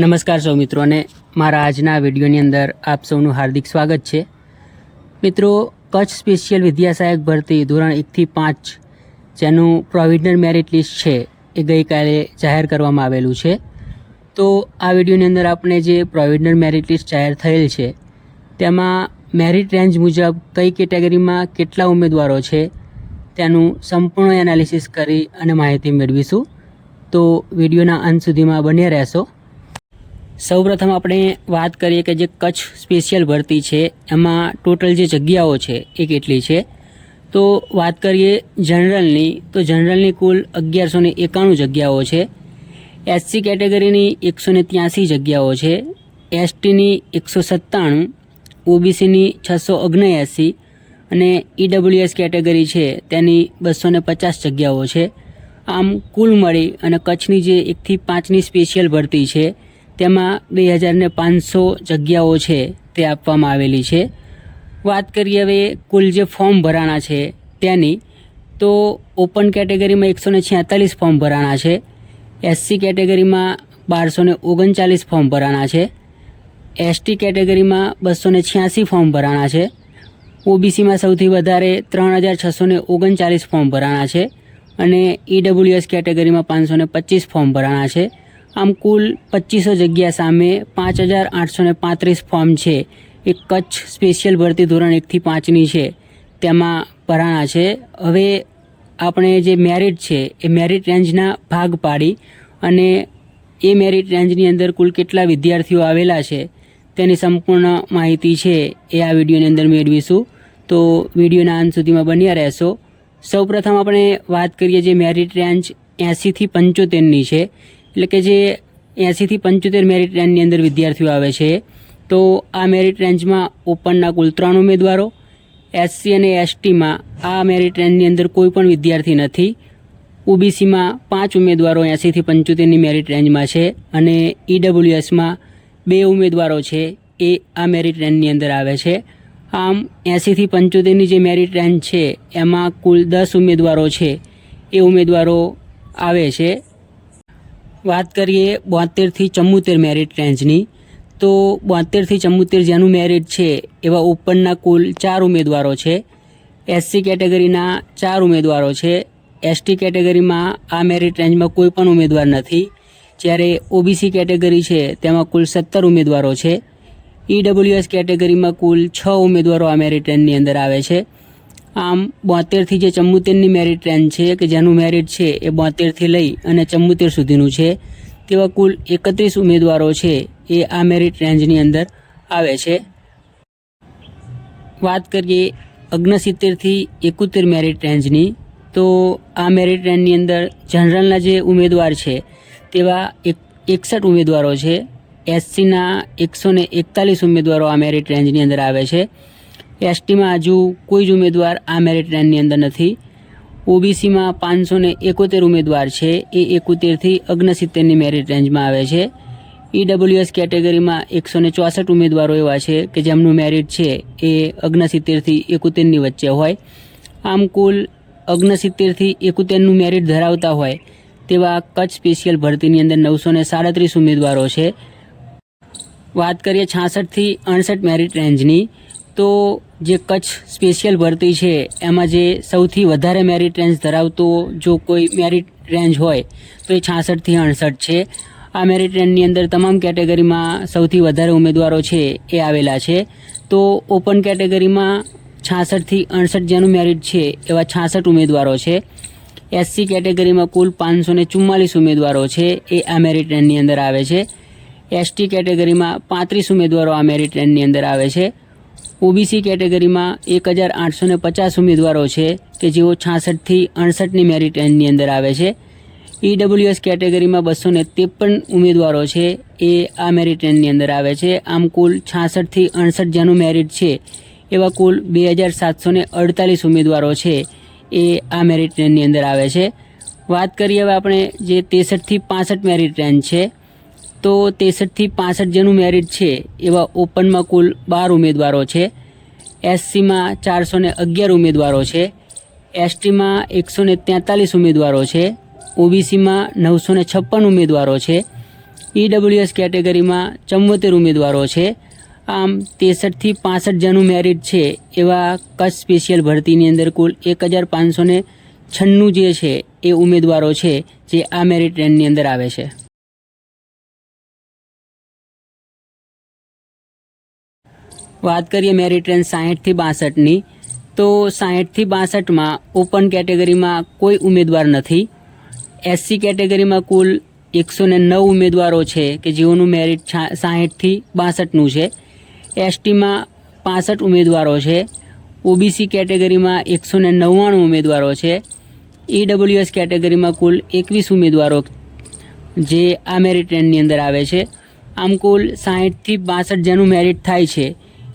નમસ્કાર સૌ મિત્રોને મારા આજના વિડીયોની અંદર આપ સૌનું હાર્દિક સ્વાગત છે. મિત્રો, કચ્છ સ્પેશિયલ વિદ્યા સહાયક ભરતી ધોરણ એકથી પાંચ જેનું પ્રોવિઝનલ મેરિટ લિસ્ટ છે એ ગઈકાલે જાહેર કરવામાં આવેલું છે. તો આ વિડીયોની અંદર આપણે જે પ્રોવિઝનલ મેરિટ લિસ્ટ જાહેર થયેલ છે, તેમાં મેરિટ રેન્જ મુજબ કઈ કેટેગરીમાં કેટલા ઉમેદવારો છે, તેનું સંપૂર્ણ એનાલિસિસ કરી અને માહિતી મેળવીશું. તો વિડીયોના અંત સુધીમાં બન્યા રહેશો. સૌપ્રથમ આપણે વાત કરીએ કે જે કચ્છ સ્પેશિયલ ભરતી છે, એમાં ટોટલ જે જગ્યાઓ છે એ કેટલી છે? તો વાત કરીએ જનરલની તો જનરલની કુલ અગિયારસો ને એકાણું જગ્યાઓ છે. એસસી કેટેગરીની એકસો ને ત્યાંસી જગ્યાઓ છે. એસટીની એકસો સત્તાણું ઓબીસીની છસો ઓગણએંસી અને ઈડબ્લ્યુએસ કેટેગરી છે તેની બસો ને પચાસ જગ્યાઓ છે. આમ કુલ મળી અને કચ્છની જે એકથી પાંચની સ્પેશિયલ ભરતી છે તેમાં બે હજારને પાંચસો જગ્યાઓ છે તે આપવામાં આવેલી છે. વાત કરીએ હવે કુલ જે ફોર્મ ભરાણા છે તેની, તો ઓપન કેટેગરીમાં એકસો ને છેતાલીસ ફોર્મ ભરાણા છે. એસસી કેટેગરીમાં બારસો ને ઓગણચાલીસ ફોર્મ ભરાણા છે. એસટી કેટેગરીમાં બસો ને છ્યાસી ફોર્મ ભરાણા છે. ઓબીસીમાં સૌથી વધારે ત્રણ હજાર છસો ને ઓગણચાલીસ ફોર્મ ભરાણા છે. અને ઈડબ્લ્યુએસ કેટેગરીમાં પાંચસો ને પચીસ ફોર્મ ભરાણા છે. આમ કુલ પચીસો જગ્યા સામે પાંચ હજાર આઠસો ને પાંત્રીસ ફોર્મ છે. એ કચ્છ સ્પેશિયલ ભરતી ધોરણ એકથી પાંચની છે. તેમાં ભરાણા છે. હવે આપણે જે મેરિટ છે, એ મેરિટ રેન્જના ભાગ પાડી અને એ મેરિટ રેન્જની અંદર કુલ કેટલા વિદ્યાર્થીઓ આવેલા છે, તેની સંપૂર્ણ માહિતી છે એ આ વિડીયોની અંદર મેળવીશું. તો વિડીયોના અંત સુધીમાં બન્યા રહેશો. સૌપ્રથમ આપણે વાત કરીએ જે મેરિટ રેન્જ એંસીથી પંચોતેરની છે. એટલે કે જે એંસીથી પંચોતેર મેરિટ રેન્જની અંદર વિદ્યાર્થીઓ આવે છે, તો આ મેરિટ રેન્જમાં ઓપનના કુલ ત્રણ ઉમેદવારો, એસસી અને એસટીમાં આ મેરિટ રેન્જની અંદર કોઈ પણ વિદ્યાર્થી નથી. ઓબીસીમાં પાંચ ઉમેદવારો એંસીથી પંચોતેરની મેરિટ રેન્જમાં છે અને ઈડબ્લ્યુએસમાં બે ઉમેદવારો છે એ આ મેરિટ રેન્જની અંદર આવે છે. આમ એંસીથી પંચોતેરની જે મેરિટ રેન્જ છે, એમાં કુલ દસ ઉમેદવારો છે. એ ઉમેદવારો આવે છે. વાત કરીએ બોતેરથી ચુમ્મોતેર મેરિટ રેન્જની તો બોતેરથી ચુમ્મોતેર જેનું મેરિટ છે એવા ઓપનના કુલ ચાર ઉમેદવારો છે. એસસી કેટેગરીના ચાર ઉમેદવારો છે. એસટી કેટેગરીમાં આ મેરિટ રેન્જમાં કોઈ પણ ઉમેદવાર નથી. જ્યારે ઓબીસી કેટેગરી છે, તેમાં કુલ સત્તર ઉમેદવારો છે. ઈડબ્લ્યુએસ કેટેગરીમાં કુલ છ ઉમેદવારો આ મેરિટ રેન્જની અંદર આવે છે. આમ બોતેરથી જે ચુમ્મોતેરની મેરિટ રેન્જ છે, કે જેનું મેરિટ છે એ બોતેરથી લઈ અને ચુમ્મોતેર સુધીનું છે, તેવા કુલ એકત્રીસ ઉમેદવારો છે એ આ મેરિટ રેન્જની અંદર આવે છે. વાત કરીએ અગ્નસિત્તેરથી એકોતેર મેરિટ રેન્જની તો આ મેરિટ રેન્જની અંદર જનરલના જે ઉમેદવાર છે તેવા એક, એકસઠ ઉમેદવારો છે. એસસીના એકસો ને એકતાલીસ ઉમેદવારો આ મેરિટ રેન્જની અંદર આવે છે. એસટીમાં હજુ કોઈ જ ઉમેદવાર આ મેરિટ રેન્જની અંદર નથી. ઓબીસીમાં પાંચસો ને એકોતેર ઉમેદવાર છે. એ એકોતેરથી અગ્નસિત્તેરની મેરિટ રેન્જમાં આવે છે. ઈડબ્લ્યુએસ કેટેગરીમાં એકસો ને ચોસઠ ઉમેદવારો એવા છે કે જેમનું મેરિટ છે એ અગ્નસિત્તેરથી એકોતેરની વચ્ચે હોય. આમ કુલ અગ્નસિત્તેરથી એકોતેરનું મેરિટ ધરાવતા હોય તેવા કચ્છ સ્પેશિયલ ભરતીની અંદર નવસો ને સાડત્રીસ ઉમેદવારો છે. વાત કરીએ છાસઠથી અડસઠ મેરિટ રેન્જની તો જે કચ્છ સ્પેશિયલ ભરતી છે, એમાં જે સૌથી વધારે મેરિટ રેન્જ ધરાવતો જો કોઈ મેરિટ રેન્જ હોય, તો એ છાસઠથી અડસઠ છે. આ મેરિટ રેન્જની અંદર તમામ કેટેગરીમાં સૌથી વધારે ઉમેદવારો છે એ આવેલા છે. તો ઓપન કેટેગરીમાં છાસઠથી અડસઠ જેનું મેરિટ છે, એવા છાસઠ ઉમેદવારો છે. એસસી કેટેગરીમાં કુલ પાંચસો ને ચુમ્માલીસ ઉમેદવારો છે, એ આ મેરિટ રેન્જની અંદર આવે છે. એસટી કેટેગરીમાં પાંત્રીસ ઉમેદવારો આ મેરિટ રેન્જની અંદર આવે છે. ઓબીસી કેટેગરીમાં એક હજાર આઠસો ને પચાસ ઉમેદવારો છે કે જેઓ છાસઠથી અડસઠની મેરિટ રેન્જની અંદર આવે છે. ઈડબ્લ્યુએસ કેટેગરીમાં બસો ને ત્રેપન ઉમેદવારો છે એ આ મેરિટ રેન્જની અંદર આવે છે. આમ કુલ છાસઠથી અડસઠ જેનું મેરિટ છે એવા કુલ બે હજાર સાતસો ને અડતાલીસ ઉમેદવારો છે એ આ મેરિટ રેન્જની અંદર આવે છે. વાત કરીએ હવે આપણે જે ત્રેસઠથી પાસઠ મેરિટ રેન્જ છે તો ત્રેસઠથી પાસઠ જેનું મેરિટ છે, એવા ઓપનમાં કુલ બાર ઉમેદવારો છે. એસસીમાં ચારસો ને અગિયાર ઉમેદવારો છે. એસટીમાં એકસો ને તેતાલીસ ઉમેદવારો છે. ઓબીસીમાં નવસો ને છપ્પન ઉમેદવારો છે. ઈડબ્લ્યુએસ કેટેગરીમાં ચુમ્મોતેર ઉમેદવારો છે. આમ ત્રેસઠથી પાસઠ જેનું મેરિટ છે, એવા કચ્છ સ્પેશિયલ ભરતીની અંદર કુલ એક હજાર પાંચસો છન્નું જે છે, એ ઉમેદવારો છે, જે આ મેરિટ રેન્જની અંદર આવે છે. વાત કરીએ મેરિટ ટ્રેન સાહીઠથી બાસઠની, તો સાહીઠથી બાસઠમાં ઓપન કેટેગરીમાં કોઈ ઉમેદવાર નથી. એસસી કેટેગરીમાં કુલ એકસો ને નવ ઉમેદવારો છે કે જેઓનું મેરિટ સાહીઠથી બાસઠનું છે. એસટીમાં પાસઠ ઉમેદવારો છે. ઓબીસી કેટેગરીમાં એકસો ને નવ્વાણું ઉમેદવારો છે. ઈડબ્લ્યુએસ કેટેગરીમાં કુલ એકવીસ ઉમેદવારો જે આ મેરિટ રેન્કની અંદર આવે છે. આમ કુલ સાહીઠથી બાસઠ જેનું મેરિટ થાય છે.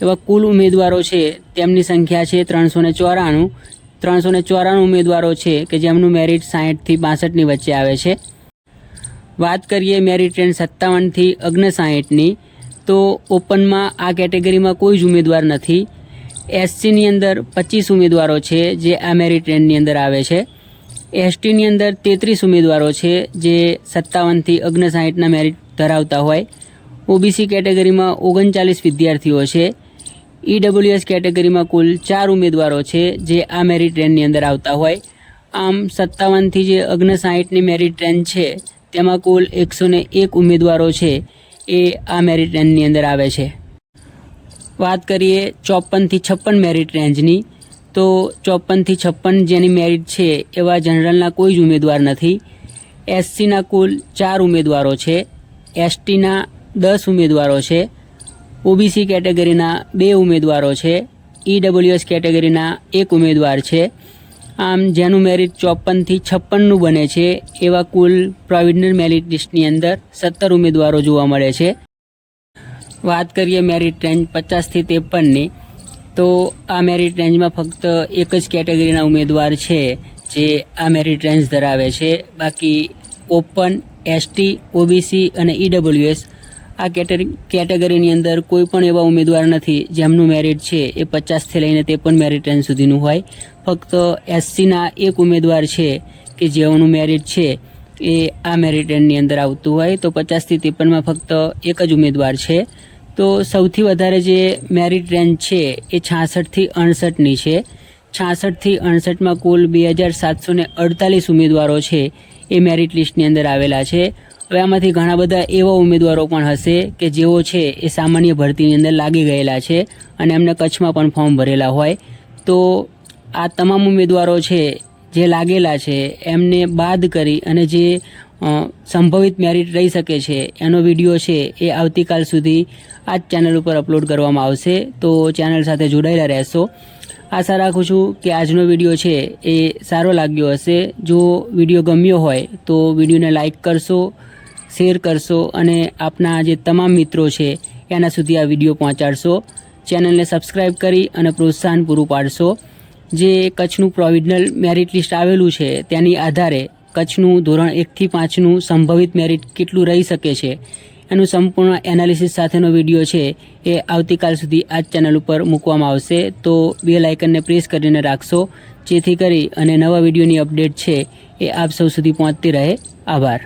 એવા કુલ ઉમેદવારો છે, તેમની સંખ્યા છે ત્રણસો ને ચોરાણું. ત્રણસો ને ચોરાણું ઉમેદવારો છે કે જેમનું મેરિટ સાહીઠથી બાસઠની વચ્ચે આવે છે. વાત કરીએ મેરિટ રેન્જ સત્તાવનથી અગ્નસાહીઠની તો ઓપનમાં આ કેટેગરીમાં કોઈ જ ઉમેદવાર નથી. એસસીની અંદર પચીસ ઉમેદવારો છે જે આ મેરિટ રેન્જની અંદર આવે છે. એસટીની અંદર તેત્રીસ ઉમેદવારો છે જે સત્તાવનથી અગ્નસાહીઠના મેરિટ ધરાવતા હોય. ઓબીસી કેટેગરીમાં ઓગણચાલીસ વિદ્યાર્થીઓ છે. ઈડબ્લ્યુએસ કેટેગરીમાં કુલ ચાર ઉમેદવારો છે જે આ મેરિટ ટ્રેનની અંદર આવતા હોય. આમ સત્તાવનથી જે અગ્નસાહીઠની મેરિટ ટ્રેન છે, તેમાં કુલ એકસો એક ઉમેદવારો છે એ આ મેરિટ ટ્રેનની અંદર આવે છે. વાત કરીએ ચોપનથી છપ્પન મેરિટ રેન્જની, તો ચોપનથી છપ્પન જેની મેરિટ છે એવા જનરલના કોઈ જ ઉમેદવાર નથી. એસસીના કુલ ચાર ઉમેદવારો છે, એસટીના દસ ઉમેદવારો છે ઓબીસી કેટેગરીના બે ઉમેદવારો છે. ઈડબ્લ્યુએસ કેટેગરીના એક ઉમેદવાર છે. આમ જેનું મેરિટ ચોપનથી છપ્પનનું બને છે, એવા કુલ પ્રોવિડન્ટ મેરિટ લિસ્ટની અંદર સત્તર ઉમેદવારો જોવા મળે છે. વાત કરીએ મેરિટ રેન્જ પચાસથી ત્રેપનની તો આ મેરિટ રેન્જમાં ફક્ત એક જ કેટેગરીના ઉમેદવાર છે, જે આ મેરિટ રેન્જ ધરાવે છે. બાકી ઓપન એસટી ઓબીસી અને ઈડબ્લ્યુએસ આ કેટેગરીની અંદર કોઈ પણ એવા ઉમેદવાર નથી જેમનું મેરિટ છે એ પચાસથી લઈને તે પણ મેરિટ રેન્જ સુધીનું હોય. ફક્ત એસસીના એક ઉમેદવાર છે કે જેઓનું મેરિટ છે એ આ મેરિટ રેન્જની અંદર આવતું હોય તો પચાસથી ત્રેપનમાં ફક્ત એક જ ઉમેદવાર છે. તો સૌથી વધારે જે મેરિટ રેન્જ છે એ છાસઠથી અડસઠની છે. છાસઠથી અડસઠમાં કુલ બે હજાર સાતસો ને અડતાલીસ ઉમેદવારો છે એ મેરિટ લિસ્ટની અંદર આવેલા છે. હવે આમાંથી ઘણા બધા એવા ઉમેદવારો પણ હશે કે જેઓ છે એ સામાન્ય ભરતીની અંદર લાગી ગયેલા છે અને એમને કચ્છમાં પણ ફોર્મ ભરેલા હોય. તો આ તમામ ઉમેદવારો છે જે લાગેલા છે, એમને બાદ કરી અને જે સંભવિત મેરિટ રહી શકે છે, એનો વીડિયો છે એ આવતીકાલ સુધી આ જ ચેનલ ઉપર અપલોડ કરવામાં આવશે. તો ચેનલ સાથે જોડાયેલા રહેશો. આશા રાખું છું કે આજનો વીડિયો છે એ સારો લાગ્યો હશે. જો વીડિયો ગમ્યો હોય તો વિડીયોને લાઈક કરશો શેર કરશો અને આપના જે તમામ મિત્રો છે, એના સુધી આ વીડિયો પહોંચાડશો. ચેનલને સબસ્ક્રાઈબ કરી અને પ્રોત્સાહન પૂરું પાડશો. જે કચ્છનું પ્રોવિઝનલ મેરિટ લિસ્ટ આવેલું છે, તેની આધારે કચ્છનું ધોરણ એકથી પાંચનું સંભવિત મેરિટ કેટલું રહી શકે છે, એનું સંપૂર્ણ એનાલિસિસ સાથેનો વીડિયો છે, એ આવતીકાલ સુધી આ ચેનલ ઉપર મૂકવામાં આવશે. તો બે લાઇકનને પ્રેસ કરીને રાખશો, જેથી કરી અને નવા વિડીયોની અપડેટ છે, એ આપ સૌ સુધી પહોંચતી રહે. આભાર.